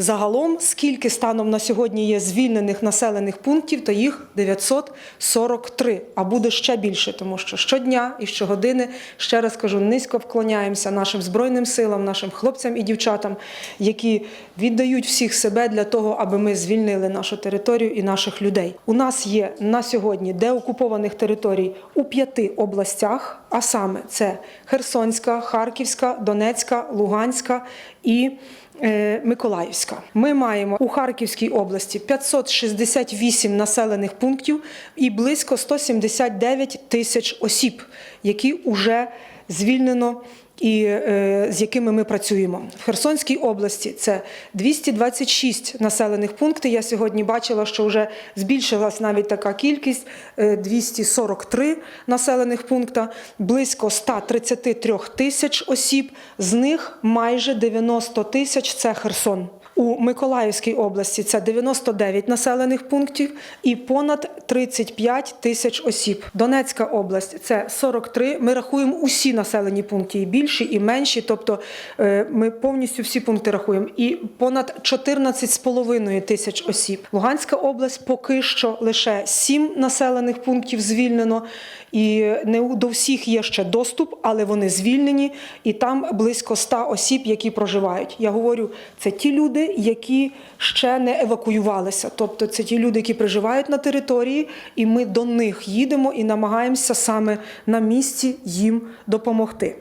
Загалом, скільки станом на сьогодні є звільнених населених пунктів, то їх 943, а буде ще більше, тому що щодня і щогодини, ще раз кажу, низько вклоняємося нашим збройним силам, нашим хлопцям і дівчатам, які віддають всіх себе для того, аби ми звільнили нашу територію і наших людей. У нас є на сьогодні деокупованих територій у п'яти областях, а саме це Херсонська, Харківська, Донецька, Луганська і Миколаївська. Ми маємо у Харківській області 568 населених пунктів і близько 179 тисяч осіб, які вже звільнено і е, з якими ми працюємо. В Херсонській області це 226 населених пунктів. Я сьогодні бачила, що вже збільшилась навіть така кількість е, 243 населених пункта, близько 133 тисяч осіб. З них майже 90 тисяч це Херсон. У Миколаївській області це 99 населених пунктів і понад 35 тисяч осіб. Донецька область це 43. Ми рахуємо усі населені пункти, і більші, і менші. Тобто е, ми повністю всі пункти рахуємо. І понад 14,5 тисяч осіб. Луганська область поки що лише 7 населених пунктів звільнено. І не до всіх є ще доступ, але вони звільнені, і там близько 100 осіб, які проживають. Я говорю, це ті люди, які ще не евакуювалися. Тобто це ті люди, які проживають на території, і ми до них їдемо і намагаємося саме на місці їм допомогти.